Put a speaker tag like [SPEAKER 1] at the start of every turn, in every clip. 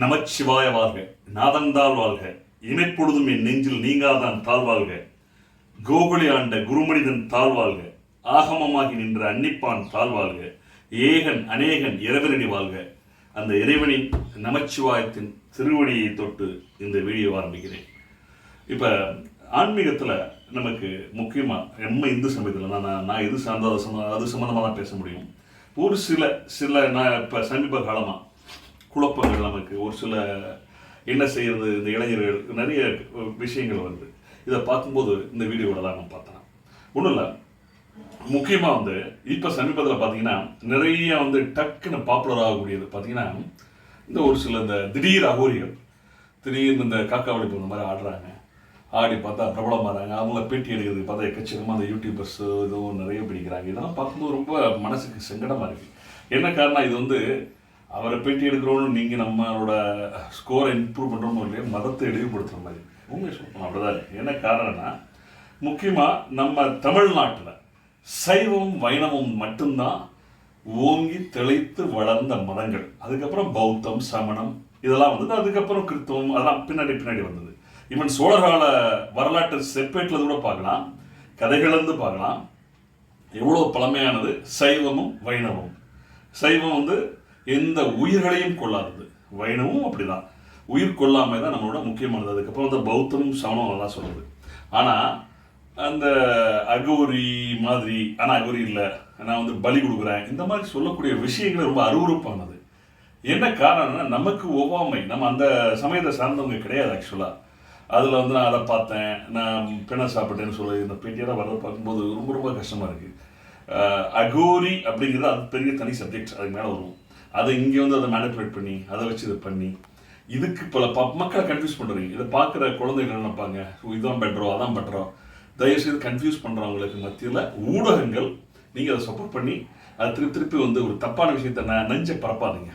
[SPEAKER 1] நமச்சிவாய வாழ்க நாதந்தால் வாழ்க இமைப்பொழுதும் என் நெஞ்சில் நீங்காதான் தாழ்வாழ்க கோகுலி ஆண்ட குருமனிதன் தாழ்வாழ்க ஆகமமாகி நின்ற அன்னிப்பான் தாழ்வாழ்க ஏகன் அநேகன் இறைவனடி வாழ்க அந்த இறைவனின் நமச்சிவாயத்தின் திருவடியை தொட்டு இந்த வீடியோ ஆரம்பிக்கிறேன் இப்போ ஆன்மீகத்தில் நமக்கு முக்கியமாக நம்ம இந்து சமயத்தில் நான் நான் இது சார்ந்த அது அது சம்மந்தமாக தான் பேச முடியும் ஒரு சில சில நான் இப்போ சமீப காலமாக குழப்பங்கள் நமக்கு ஒரு சில என்ன செய்யறது இந்த இளைஞர்கள் நிறைய விஷயங்கள் வருது இதை பார்க்கும்போது இந்த வீடியோவில் தான் நான் பார்த்தேன் ஒன்றும் இல்லை முக்கியமாக வந்து இப்போ சமீபத்தில் பார்த்தீங்கன்னா நிறைய வந்து டக்குன்னு பாப்புலர் ஆகக்கூடியது பார்த்தீங்கன்னா இந்த ஒரு சில இந்த திடீர் அகோரிகள் திடீர்னு இந்த காக்கா வழிப்பு இந்த மாதிரி ஆடுறாங்க ஆடி பார்த்தா பிரபலமாகறாங்க அவங்கள பேட்டி எடுக்கிறது பார்த்தா எக்கச்சக்கமாக அந்த யூடியூபர்ஸ் இதுவும் நிறைய பிடிக்கிறாங்க இதெல்லாம் பார்க்கும்போது ரொம்ப மனசுக்கு சங்கடமாக இருக்குது என்ன காரணம் இது வந்து அவரை பேட்டி எடுக்கிறோன்னு நீங்கள் நம்மளோட ஸ்கோரை இம்ப்ரூவ் பண்ணுறோமோ இல்லையா மதத்தை இழிவுபடுத்துகிற மாதிரி உண்மை சொல்லணும் அப்படிதான் என்ன காரணம்னா முக்கியமாக நம்ம தமிழ்நாட்டில் சைவம் வைணவம் மட்டும்தான் ஓங்கி தெளித்து வளர்ந்த மதங்கள் அதுக்கப்புறம் பௌத்தம் சமணம் இதெல்லாம் வந்தது அதுக்கப்புறம் கிறித்துவம் அதெல்லாம் பின்னாடி பின்னாடி வந்தது இவன் சோழகால வரலாற்று செப்பேட்டில் கூட பார்க்கலாம் கதைகள்லேருந்து பார்க்கலாம் எவ்வளோ பழமையானது சைவமும் வைணவம் சைவம் வந்து எந்த உயிர்களையும் கொள்ளாதது வைணவும் அப்படிதான் உயிர் கொல்லாமை தான் நம்மளோட முக்கியமானது அதுக்கப்புறம் வந்து பௌத்தமும் சவணம் அதெல்லாம் சொல்லுது ஆனால் அந்த அகோரி மாதிரி ஆனால் அகோரி இல்லை நான் வந்து பலி கொடுக்குறேன் இந்த மாதிரி சொல்லக்கூடிய விஷயங்கள் ரொம்ப அருவறுப்பானது என்ன காரணம்னா நமக்கு ஒவ்வாமை நம்ம அந்த சமயத்தை சார்ந்தவங்க கிடையாது ஆக்சுவலாக அதில் வந்து நான் அதை பார்த்தேன் நான் பிணை சாப்பிட்டேன்னு சொல்லி இந்த பேட்டியெல்லாம் வர பார்க்கும்போது ரொம்ப ரொம்ப கஷ்டமாக இருக்குது அகோரி அப்படிங்கிறது அது பெரிய தனி சப்ஜெக்ட் அதுக்கு மேலே வரும் அதை இங்கே வந்து அதை மேனிபுலேட் பண்ணி அதை வச்சு இதை பண்ணி இதுக்கு பல ப மக்களை கன்ஃபியூஸ் பண்ணுறீங்க இதை பார்க்குற குழந்தைகள் நினைப்பாங்க ஸோ இதுதான் பெட்ரோ அதான் பெட்ரோ தயவுசெய்து கன்ஃபியூஸ் பண்ணுறவங்களுக்கு மத்தியில் ஊடகங்கள் நீங்கள் அதை சப்போர்ட் பண்ணி அது திருப்பி திருப்பி வந்து ஒரு தப்பான விஷயத்தை நான் நஞ்சை பரப்பாதீங்க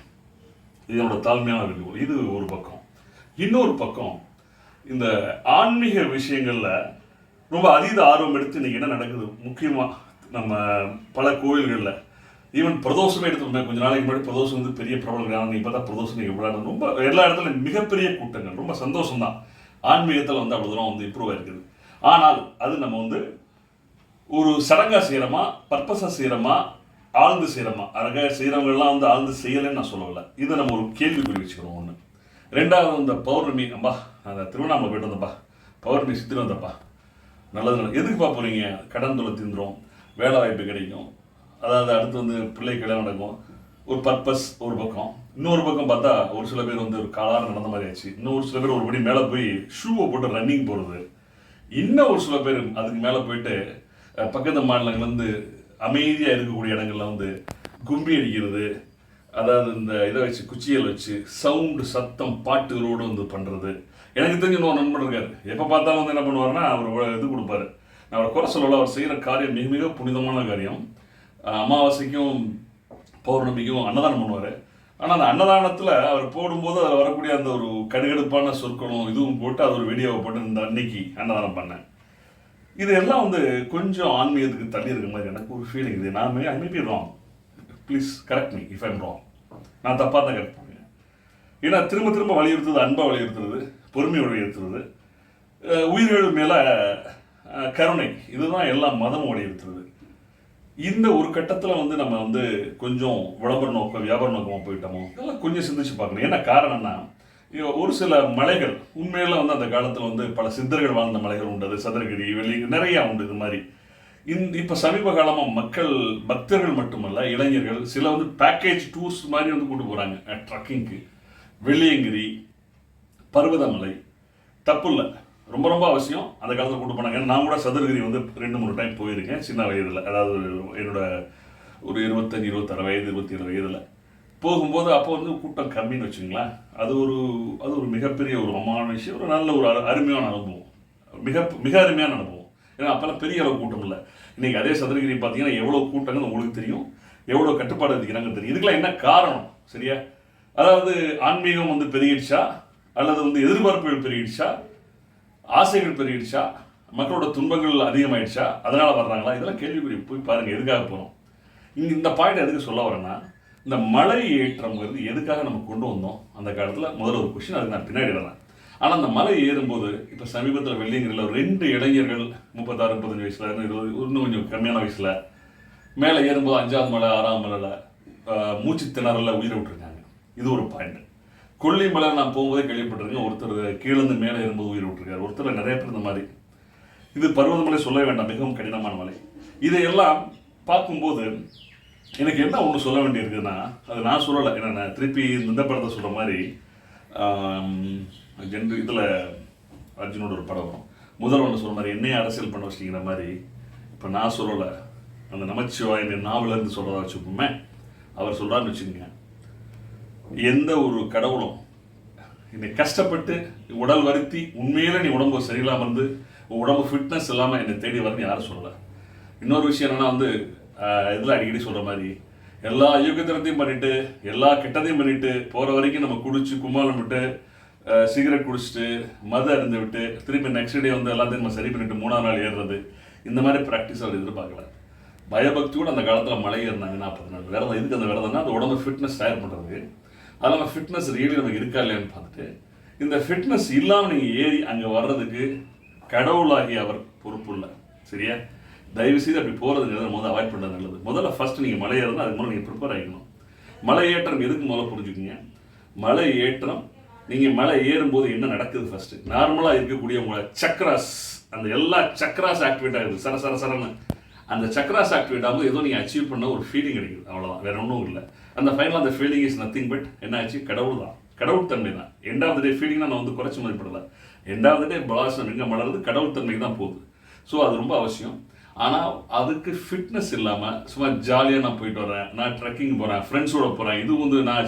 [SPEAKER 1] இது என்னோட தாழ்மையான வேண்டுகோள் இது ஒரு பக்கம் இன்னொரு பக்கம் இந்த ஆன்மீக விஷயங்களில் ரொம்ப அதீத ஆர்வம் எடுத்து இன்றைக்கி என்ன நடக்குது முக்கியமாக நம்ம பல கோயில்களில் ஈவன் பிரதோஷமே எடுத்துருந்தேன் கொஞ்ச நாளைக்கு முன்னாடி பிரதோஷம் வந்து பெரிய கிராமம் இப்போ தான் பிரதோஷம் எவ்வளோ ரொம்ப எல்லா இடத்துலையும் மிகப்பெரிய கூட்டங்கள் ரொம்ப சந்தோஷம் தான் ஆன்மீகத்தில் வந்து அவ்வளோ தூரம் வந்து இம்ப்ரூவ் ஆகிருக்குது ஆனால் அது நம்ம வந்து ஒரு சடங்காக செய்கிறோமா பர்பஸாக செய்கிறோமா ஆழ்ந்து செய்கிறோமா அரக செய்கிறவங்கெல்லாம் வந்து ஆழ்ந்து செய்யலைன்னு நான் சொல்லவில்லை இதை நம்ம ஒரு குறி வச்சுக்கிறோம் ஒன்று ரெண்டாவது இந்த பௌர்ணமி அம்பா அந்த திருவண்ணாமலை போயிட்டு வந்தப்பா பௌர்ணமி சித்திரம் வந்தப்பா நல்லது நல்லது எதுக்குப்பா போகிறீங்க கடன் தொலை தீந்துடும் வேலை வாய்ப்பு கிடைக்கும் அதாவது அடுத்து வந்து பிள்ளை கல்யாணம் நடக்கும் ஒரு பர்பஸ் ஒரு பக்கம் இன்னொரு பக்கம் பார்த்தா ஒரு சில பேர் வந்து ஒரு காலாரம் நடந்த மாதிரி ஆச்சு இன்னும் ஒரு சில பேர் ஒருபடி மேலே போய் ஷூவை போட்டு ரன்னிங் போகிறது இன்னும் ஒரு சில பேர் அதுக்கு மேலே போயிட்டு பக்கத்து மாநிலங்கள்லேருந்து அமைதியாக இருக்கக்கூடிய இடங்கள்ல வந்து கும்பி அடிக்கிறது அதாவது இந்த இதை வச்சு குச்சியல் வச்சு சவுண்டு சத்தம் பாட்டுகளோடு வந்து பண்ணுறது எனக்கு தெரிஞ்ச இன்னொரு நண்பன் இருக்கார் எப்போ பார்த்தாலும் வந்து என்ன பண்ணுவார்னா அவர் இது கொடுப்பாரு நான் அவரை குறை சொல்லல அவர் செய்கிற காரியம் மிக மிக புனிதமான காரியம் அமாவாசைக்கும் பௌர்ணமிக்கும் அன்னதானம் பண்ணுவார் ஆனால் அந்த அன்னதானத்தில் அவர் போடும்போது அதில் வரக்கூடிய அந்த ஒரு கடுகடுப்பான சொற்களும் இதுவும் போட்டு அது ஒரு வீடியோவை போட்டு இந்த அன்னைக்கு அன்னதானம் பண்ணேன் இது எல்லாம் வந்து கொஞ்சம் ஆன்மீகத்துக்கு தள்ளி இருக்கிற மாதிரி எனக்கு ஒரு ஃபீலிங் இது நான் I may be wrong please correct me if I'm wrong நான் தப்பாக தான் கரெக்ட் பண்ணுவேன் ஏன்னா திரும்ப திரும்ப வலியுறுத்துறது அன்பாக வலியுறுத்துறது பொறுமை வலியுறுத்துறது உயிர்கள் மேலே கருணை இதுதான் எல்லா மதமும் வலியுறுத்துறது இந்த ஒரு கட்டத்தில் வந்து நம்ம வந்து கொஞ்சம் விளம்பர நோக்கம் வியாபார நோக்கமாக போயிட்டோமோ இதெல்லாம் கொஞ்சம் சிந்திச்சு பார்க்கணும் என்ன காரணம்னா ஒரு சில மலைகள் உண்மையில வந்து அந்த காலத்தில் வந்து பல சித்தர்கள் வாழ்ந்த மலைகள் உண்டு சதுரகிரி வெளி நிறையா உண்டு இது மாதிரி இந்த இப்போ சமீப காலமாக மக்கள் பக்தர்கள் மட்டுமல்ல இளைஞர்கள் சில வந்து பேக்கேஜ் டூர்ஸ் மாதிரி வந்து கூட்டு போகிறாங்க ட்ரக்கிங்க்கு வெள்ளியங்கிரி பருவதமலை தப்பு இல்லை ரொம்ப ரொம்ப அவசியம் அந்த காலத்தில் கூட்டு போனாங்க நான் கூட சதுரகிரி வந்து ரெண்டு மூணு டைம் போயிருக்கேன் சின்ன வயதில் அதாவது என்னோட ஒரு இருபத்தஞ்சி இருபத்தாறு வயது இருபத்தி ஏழு வயதில் போகும்போது அப்போ வந்து கூட்டம் கம்மின்னு வச்சுங்களேன் அது ஒரு அது ஒரு மிகப்பெரிய ஒரு அம்மான விஷயம் ஒரு நல்ல ஒரு அருமையான அனுபவம் மிக மிக அருமையான அனுபவம் ஏன்னா அப்போல்லாம் பெரிய அளவு கூட்டம் இல்லை இன்றைக்கி அதே சதுரகிரி பார்த்தீங்கன்னா எவ்வளோ கூட்டங்கள் உங்களுக்கு தெரியும் எவ்வளோ கட்டுப்பாடு இருக்கிறாங்க தெரியும் இதுக்கெல்லாம் என்ன காரணம் சரியா அதாவது ஆன்மீகம் வந்து பெருகிடுச்சா அல்லது வந்து எதிர்பார்ப்புகள் பெருகிடுச்சா ஆசைகள் பெருகிடுச்சா மக்களோட துன்பங்கள் அதிகமாயிடுச்சா அதனால் வர்றாங்களா இதெல்லாம் கேள்விக்குறி போய் பாருங்கள் எதுக்காக போகிறோம் இங்கே இந்த பாயிண்ட் எதுக்கு சொல்ல வரேன்னா இந்த மலை ஏற்றம்ங்கிறது எதுக்காக நம்ம கொண்டு வந்தோம் அந்த காலத்தில் முதல்ல ஒரு கொஷின் அதுக்கு நான் பின்னாடி வரேன் ஆனால் அந்த மலை ஏறும்போது இப்போ சமீபத்தில் ஒரு ரெண்டு இளைஞர்கள் முப்பத்தாறு முப்பத்தஞ்சு வயசில் இருபது இன்னும் கொஞ்சம் கம்மியான வயசில் மேலே ஏறும்போது அஞ்சாவது மலை ஆறாம் மலையில் மூச்சு திணறல உயிரை விட்டுருக்காங்க இது ஒரு பாயிண்ட் கொல்லிமலர் நான் போகும்போதே கேள்விப்பட்டிருக்கேன் ஒருத்தர் கீழேருந்து மேலே ஏறும்போது உயிர் விட்டுருக்காரு ஒருத்தர் நிறைய பேர் இந்த மாதிரி இது பருவதமலை சொல்ல வேண்டாம் மிகவும் கடினமான மலை இதையெல்லாம் பார்க்கும்போது எனக்கு என்ன ஒன்று சொல்ல வேண்டியிருக்குன்னா அது நான் சொல்லலை ஏன்னா திருப்பி இந்த படத்தை சொல்கிற மாதிரி ஜென்று இதில் அர்ஜுனோட ஒரு படம் வரும் முதல்வன் சொல்கிற மாதிரி என்னைய அரசியல் பண்ண வச்சுக்கிற மாதிரி இப்போ நான் சொல்லலை அந்த நமச்சிவாயின் நாவலேருந்து சொல்கிறதா வச்சுப்போமே அவர் சொல்கிறான்னு வச்சுக்கோங்க எந்த ஒரு கடவுளும் என்னை கஷ்டப்பட்டு உடல் வருத்தி உண்மையில நீ உடம்பு சரியில்லாமல் வந்து உடம்பு ஃபிட்னஸ் இல்லாமல் என்னை தேடி வரன்னு யாரும் சொல்லலை இன்னொரு விஷயம் என்னென்னா வந்து இதில் அடிக்கடி சொல்கிற மாதிரி எல்லா யோகத்திரத்தையும் பண்ணிட்டு எல்லா கெட்டதையும் பண்ணிட்டு போகிற வரைக்கும் நம்ம குடிச்சு கும்மாளம் விட்டு சிகரெட் குடிச்சிட்டு மது அருந்து விட்டு திருப்பி நெக்ஸ்ட் டே வந்து எல்லாத்தையும் நம்ம சரி பண்ணிட்டு மூணாம் நாள் ஏறுறது இந்த மாதிரி ப்ராக்டிஸ் அவர் எதிர்பார்க்கல பயபக்தி கூட அந்த காலத்தில் மலை ஏறினாங்க நாற்பது நாள் விரதம் எதுக்கு அந்த விரதம்னா அது உடம்பு ஃபிட்னஸ் தயார் பண்ணுறது அதில் நம்ம ஃபிட்னஸ் ரியலி நமக்கு இருக்கா இல்லையான்னு பார்த்துட்டு இந்த ஃபிட்னஸ் இல்லாமல் நீங்கள் ஏறி அங்கே வர்றதுக்கு கடவுளாகி அவர் இல்லை சரியா தயவு செய்து அப்படி போகிறதுங்கிறத முதல்ல அவாய்ட் பண்ணுறது நல்லது முதல்ல ஃபஸ்ட்டு நீங்கள் மலை ஏறணும் அதுக்கு முதல்ல நீங்கள் ப்ரிப்பேர் ஆகிக்கணும் மலை ஏற்றம் எதுக்கு முதல்ல புரிஞ்சுக்கோங்க மலை ஏற்றம் நீங்கள் மலை ஏறும்போது என்ன நடக்குது ஃபஸ்ட்டு நார்மலாக இருக்கக்கூடிய உங்களை சக்ராஸ் அந்த எல்லா சக்ராஸ் ஆக்டிவேட் ஆகுது சர சர சரன்னு அந்த சக்ரா சாக்டிவேட் ஆகும் ஏதோ நீங்கள் அச்சீவ் பண்ண ஒரு ஃபீலிங் கிடைக்குது அவ்வளோதான் வேற ஒன்றும் இல்லை அந்த ஃபைனல் அந்த ஃபீலிங் இஸ் நத்திங் பட் என்ன ஆச்சு கடவுள் தான் கடவுள் தன்மை தான் எண்ட் ஆஃப் த டே ஃபீலிங்னா நான் வந்து மாதிரி படல எண்ட் ஆஃப் த டே பலாசனம் எங்கே மலர்றது கடவுள் தன்மைக்கு தான் போகுது ஸோ அது ரொம்ப அவசியம் ஆனால் அதுக்கு ஃபிட்னஸ் இல்லாமல் சும்மா ஜாலியாக நான் போயிட்டு வரேன் நான் ட்ரெக்கிங் போகிறேன் ஃப்ரெண்ட்ஸோட போகிறேன் இது வந்து நான்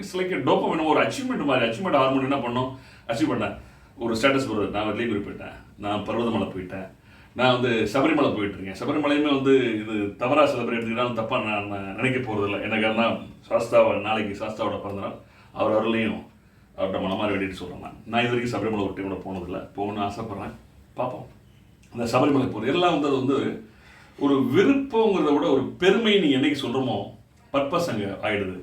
[SPEAKER 1] இட்ஸ் லைக் டோப்பம் ஒரு அச்சீவ்மெண்ட் மாதிரி அச்சீவ்மெண்ட் ஹார்மோன் என்ன பண்ணோம் அச்சீவ் பண்ணேன் ஒரு ஸ்டேட்டஸ் போடுறது நான் லீவ் போயிட்டேன் நான் பர்வதமலை போயிட்டேன் நான் வந்து சபரிமலை போயிட்டுருக்கேன் சபரிமலையுமே வந்து இது தவறாக சில பேர் எடுத்துக்கிட்டாலும் தப்பாக நான் நினைக்க போகிறதில்ல எனக்காருன்னா சாஸ்தாவை நாளைக்கு சாஸ்தாவோட பிறந்தனால் அவர் அருளையும் அவர்கிட்ட மன வேண்டிட்டு சொல்கிறேன் நான் நான் இது வரைக்கும் சபரிமலை ஒரு டைமோட போனதில்லை போகணும்னு ஆசைப்பட்றேன் பார்ப்போம் அந்த சபரிமலை போகிறது எல்லாம் வந்து அது வந்து ஒரு விருப்பங்கிறத விட ஒரு பெருமை நீங்கள் என்னைக்கு சொல்கிறோமோ பர்பஸ் அங்கே ஆகிடுது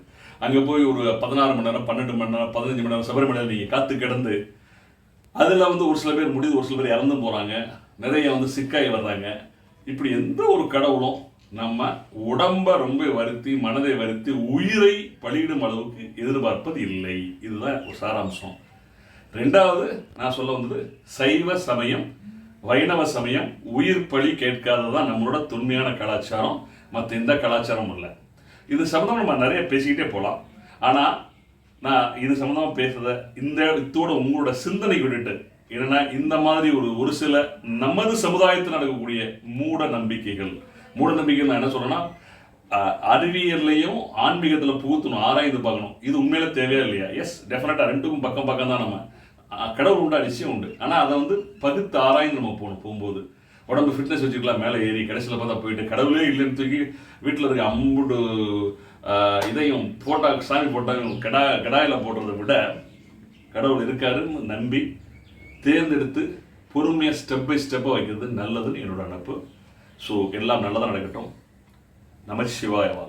[SPEAKER 1] அங்கே போய் ஒரு பதினாறு மணி நேரம் பன்னெண்டு மணி நேரம் பதினஞ்சு மணி நேரம் சபரிமலையில் நீங்கள் காத்து கிடந்து அதில் வந்து ஒரு சில பேர் முடிது ஒரு சில பேர் இறந்தும் போகிறாங்க நிறைய வந்து சிக்காய் வர்றாங்க இப்படி எந்த ஒரு கடவுளும் நம்ம உடம்ப ரொம்ப வருத்தி மனதை வருத்தி உயிரை பலியிடும் அளவுக்கு எதிர்பார்ப்பது இல்லை இதுதான் ஒரு சாராம்சம் ரெண்டாவது நான் சொல்ல வந்தது சைவ சமயம் வைணவ சமயம் உயிர் கேட்காதது கேட்காததான் நம்மளோட தொன்மையான கலாச்சாரம் மற்ற எந்த கலாச்சாரமும் இல்லை இது சம்மந்தமாக நம்ம நிறைய பேசிக்கிட்டே போகலாம் ஆனால் நான் இது சம்மந்தமாக பேசுகிறத இந்த இத்தோட உங்களோட சிந்தனை விட்டுட்டு ஏன்னா இந்த மாதிரி ஒரு ஒரு சில நமது சமுதாயத்தில் நடக்கக்கூடிய மூட நம்பிக்கைகள் மூட நம்பிக்கை நான் என்ன சொல்கிறேன்னா அறிவியல்லையும் ஆன்மீகத்தில் புகுத்தணும் ஆராய்ந்து பார்க்கணும் இது உண்மையில தேவையா இல்லையா எஸ் டெஃபினட்டா ரெண்டுக்கும் பக்கம் பக்கம் தான் நம்ம கடவுள் உண்டா நிச்சயம் உண்டு ஆனால் அதை வந்து பகுத்து ஆராய்ந்து நம்ம போகணும் போகும்போது உடம்பு ஃபிட்னஸ் வச்சுக்கலாம் மேலே ஏறி கடைசியில் பார்த்தா போயிட்டு கடவுளே இல்லைன்னு தூக்கி வீட்டில் இருக்க அம்புடு இதையும் போட்டா சாமி போட்டாங்க கடா கடாயில் போடுறதை விட கடவுள் இருக்காருன்னு நம்பி தேர்ந்தெடுத்து பொறுமையாக ஸ்டெப் பை ஸ்டெப்பாக வைக்கிறது நல்லதுன்னு என்னோட நினப்பு ஸோ எல்லாம் நல்லதாக நடக்கட்டும் நமச்சிவாயவா